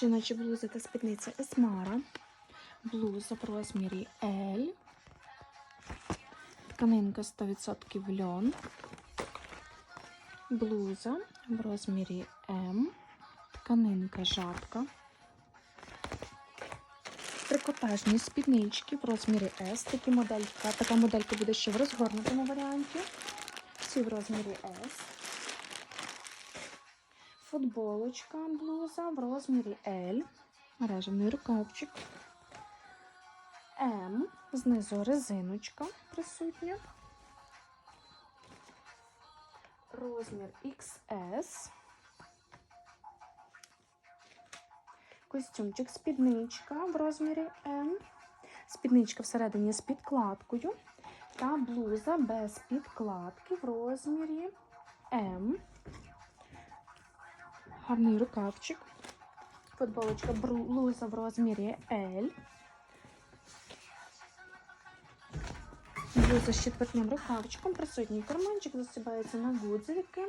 Жіночі блузи та спідниця Есмара. Блуза в розмірі L. Тканинка 100% льон. Блуза в розмірі М. Тканинка жабка. Трикотажні спіднички в розмірі S. Такі моделька. Така моделька буде ще в розгорнутому варіанті. Всі в розмірі S. Футболочка, блуза в розмірі L. Мережевний рукавчик. М. Знизу резиночка присутня. Розмір XS. Костюмчик, спідничка в розмірі М. Спідничка всередині з підкладкою. Та блуза без підкладки в розмірі М. Гарний рукавчик. Футболочка блуза в розмірі L. Блуза з четвертним рукавчиком. Присутній карманчик засібається на гудзики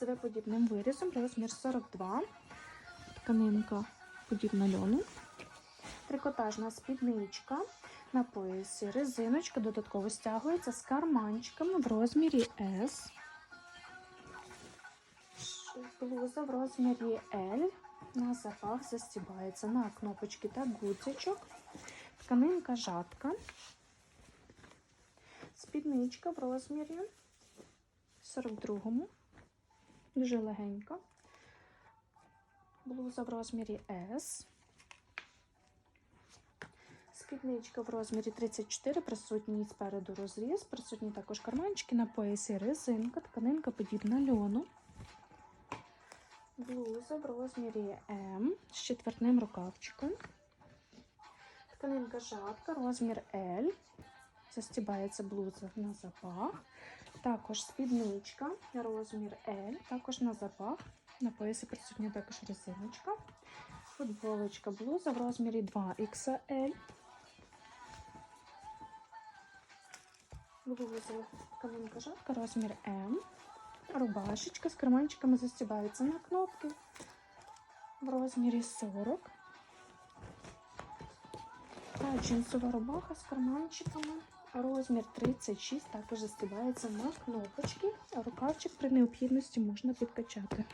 з виподібним вирізом. Розмір 42. Тканинка подібна льону. Трикотажна спідничка. На поясі резиночка додатково стягується з карманчиками в розмірі S. Блуза в розмірі L. На запах застібається на кнопочки та гудзичок. Тканинка жатка. Спідничка в розмірі 42-му. Дуже легенька. Блуза в розмірі S. Спідничка в розмірі 34, присутній спереду розріз, присутні також карманчики на поясі резинка, тканинка подібна льону. Блуза в розмірі М з четвертним рукавчиком. Тканинка жатка, розмір L. Застібається блуза на запах. Також спідничка, розмір L, також на запах. На поясі присутня також резиночка. Футболочка, блуза в розмірі 2XL. Блуза, тканинка жатка, розмір М. Рубашечка з карманчиками застібається на кнопки в розмірі 40. Та джинсова рубаха з карманчиками. Розмір 36 також застібається на кнопочки, а рукавчик при необхідності можна підкачати.